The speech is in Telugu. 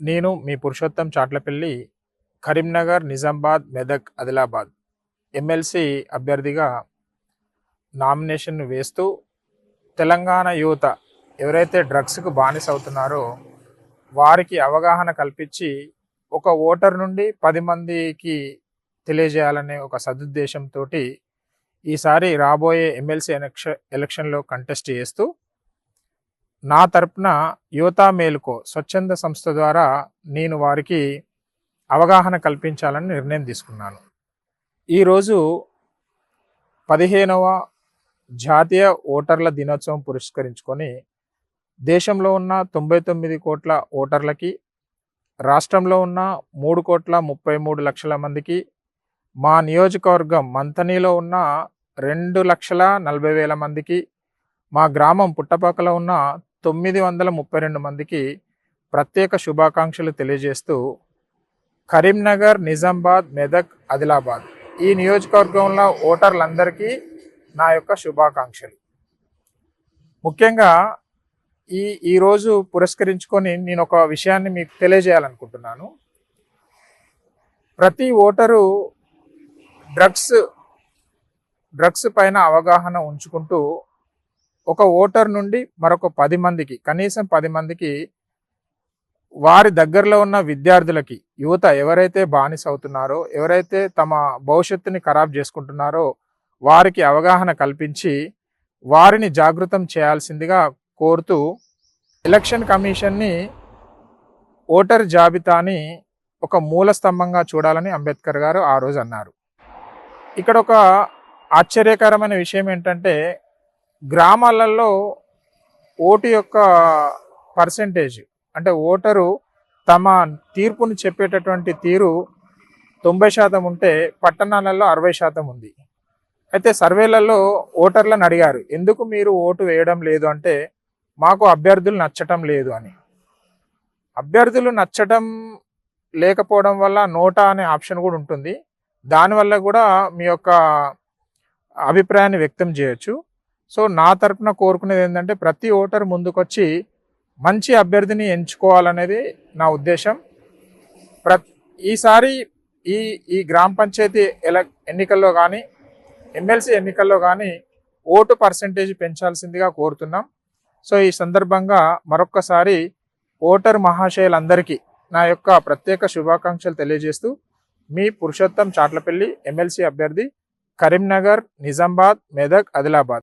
నేను మీ పురుషోత్తం చాట్లపల్లి కరీంనగర్ నిజామాబాద్ మెదక్ ఆదిలాబాద్. ఎమ్మెల్సీ అభ్యర్థిగా నామినేషన్ వేస్తూ తెలంగాణ యువత ఎవరైతే డ్రగ్స్కు బానిస అవుతున్నారో వారికి అవగాహన కల్పించి ఒక ఓటర్ నుండి పది మందికి తెలియజేయాలనే ఒక సదుద్దేశంతో ఈసారి రాబోయే ఎమ్మెల్సీ ఎలక్ష ఎలక్షన్లో కంటెస్ట్ చేస్తూ నా తరపున యువతా మేలుకో స్వచ్ఛంద సంస్థ ద్వారా నేను వారికి అవగాహన కల్పించాలని నిర్ణయం తీసుకున్నాను. ఈరోజు పదిహేనవ జాతీయ ఓటర్ల దినోత్సవం పురస్కరించుకొని దేశంలో ఉన్న తొంభై తొమ్మిది కోట్ల ఓటర్లకి రాష్ట్రంలో ఉన్న మూడు కోట్ల ముప్పై మూడు లక్షల మందికి మా నియోజకవర్గం మంతనీలో ఉన్న రెండు లక్షల నలభై వేల మందికి మా గ్రామం పుట్టపక్కల ఉన్న తొమ్మిది వందల ముప్పై రెండు మందికి ప్రత్యేక శుభాకాంక్షలు తెలియజేస్తూ కరీంనగర్ నిజామాబాద్ మెదక్ ఆదిలాబాద్. ఈ నియోజకవర్గంలో ఓటర్లందరికీ నా యొక్క శుభాకాంక్షలు. ముఖ్యంగా ఈ ఈరోజు పురస్కరించుకొని నేను ఒక విషయాన్ని మీకు తెలియజేయాలనుకుంటున్నాను. ప్రతి ఓటరు డ్రగ్స్ డ్రగ్స్ పైన అవగాహన ఉంచుకుంటూ ఒక ఓటర్ నుండి మరొక పది మందికి కనీసం పది మందికి వారి దగ్గరలో ఉన్న విద్యార్థులకి యువత ఎవరైతే బానిస అవుతున్నారో ఎవరైతే తమ భవిష్యత్తుని ఖరాబ్ చేసుకుంటున్నారో వారికి అవగాహన కల్పించి వారిని జాగృతం చేయాల్సిందిగా కోరుతూ ఎలక్షన్ కమిషన్ని ఓటర్ జాబితాని ఒక మూల స్తంభంగా చూడాలని అంబేద్కర్ గారు ఆ రోజు అన్నారు. ఇక్కడ ఒక ఆశ్చర్యకరమైన విషయం ఏంటంటే గ్రామాలలో ఓటు యొక్క పర్సంటేజ్ అంటే ఓటరు తమ తీర్పును చెప్పేటటువంటి తీరు తొంభై శాతం ఉంటే పట్టణాలలో అరవై శాతం ఉంది. అయితే సర్వేలలో ఓటర్లను అడిగారు ఎందుకు మీరు ఓటు వేయడం లేదు అంటే మాకు అభ్యర్థులు నచ్చటం లేదు అని. అభ్యర్థులు నచ్చటం లేకపోవడం వల్ల నోటా అనే ఆప్షన్ కూడా ఉంటుంది. దానివల్ల కూడా మీ యొక్క అభిప్రాయాన్ని వ్యక్తం చేయొచ్చు. సో నా తరపున కోరుకునేది ఏంటంటే ప్రతి ఓటర్ ముందుకొచ్చి మంచి అభ్యర్థిని ఎంచుకోవాలనేది నా ఉద్దేశం. ప్ర ఈసారి ఈ ఈ గ్రామ పంచాయతీ ఎల ఎన్నికల్లో కానీ ఎమ్మెల్సీ ఎన్నికల్లో కానీ ఓటు పర్సంటేజ్ పెంచాల్సిందిగా కోరుతున్నాం. సో ఈ సందర్భంగా మరొక్కసారి ఓటర్ మహాశయులందరికీ నా యొక్క ప్రత్యేక శుభాకాంక్షలు తెలియజేస్తూ మీ పురుషోత్తం చాట్లపల్లి ఎమ్మెల్సీ అభ్యర్థి కరీంనగర్ నిజామాబాద్ మెదక్ ఆదిలాబాద్.